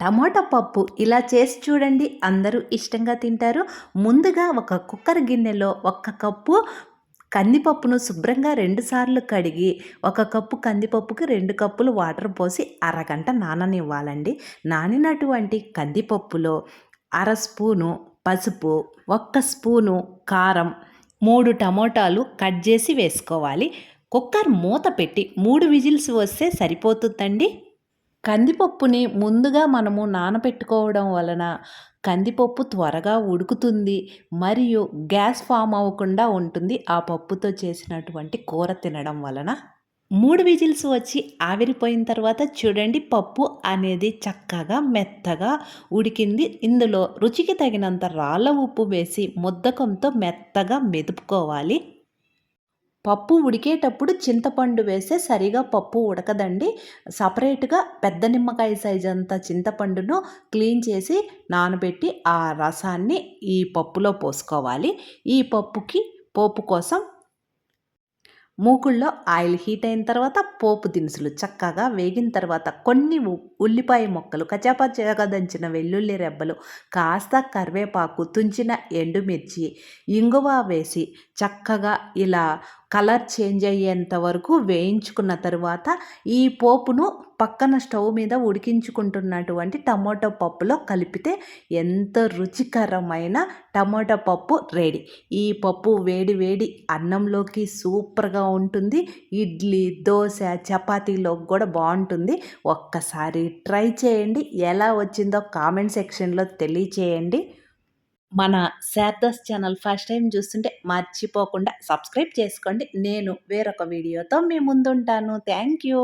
టమాటా పప్పు ఇలా చేసి చూడండి. అందరూ ఇష్టంగా తింటారు. ముందుగా ఒక కుక్కర్ గిన్నెలో ఒక్క కప్పు కందిపప్పును శుభ్రంగా రెండుసార్లు కడిగి ఒక కప్పు కందిపప్పుకి రెండు కప్పులు వాటర్ పోసి అరగంట నాననివ్వాలండి. నానినటువంటి కందిపప్పులో అర స్పూను పసుపు ఒక్క స్పూను కారం మూడు టమోటాలు కట్ చేసి వేసుకోవాలి. కుక్కర్ మూత పెట్టి మూడు విజిల్స్ వస్తే సరిపోతుందండి? కందిపప్పుని ముందుగా మనము నానబెట్టుకోవడం వలన కందిపప్పు త్వరగా ఉడుకుతుంది మరియు గ్యాస్ ఫామ్ అవ్వకుండా ఉంటుంది. ఆ పప్పుతో చేసినటువంటి కూర తినడం వలన మూడు విజిల్స్ వచ్చి ఆవిరిపోయిన తర్వాత చూడండి పప్పు అనేది చక్కగా మెత్తగా ఉడికింది. ఇందులో రుచికి తగినంత రాళ్ళ ఉప్పు వేసి ముద్దకంతో మెత్తగా మెదుపుకోవాలి. పప్పు ఉడికేటప్పుడు చింతపండు వేస్తే సరిగా పప్పు ఉడకదండి. సపరేట్గా పెద్ద నిమ్మకాయ సైజ్ అంత చింతపండును క్లీన్ చేసి నానబెట్టి ఆ రసాన్ని ఈ పప్పులో పోసుకోవాలి. ఈ పప్పుకి పోపు కోసం మూకుల్లో ఆయిల్ హీట్ అయిన తర్వాత పోపు దినుసులు చక్కగా వేగిన తర్వాత కొన్ని ఉల్లిపాయ మొక్కలు కచాపచ్చగా దంచిన వెల్లుల్లి రెబ్బలు కాస్త కరివేపాకు తుంచిన ఎండుమిర్చి ఇంగువ వేసి చక్కగా ఇలా కలర్ చేంజ్ అయ్యేంత వరకు వేయించుకున్న తర్వాత ఈ పోపును పక్కన స్టవ్ మీద ఉడికించుకుంటున్నటువంటి టమోటో పప్పులో కలిపితే ఎంత రుచికరమైన టమోటా పప్పు రెడీ. ఈ పప్పు వేడి వేడి అన్నంలోకి సూపర్గా ఉంటుంది. ఇడ్లీ దోశ చపాతీలోకి కూడా బాగుంటుంది. ఒక్కసారి ట్రై చేయండి. ఎలా వచ్చిందో కామెంట్ సెక్షన్లో తెలియచేయండి. మన శారదాస్ ఛానల్ ఫస్ట్ టైం చూస్తుంటే మర్చిపోకుండా సబ్స్క్రైబ్ చేసుకోండి. నేను వేరొక వీడియోతో మీ ముందుంటాను. Thank you.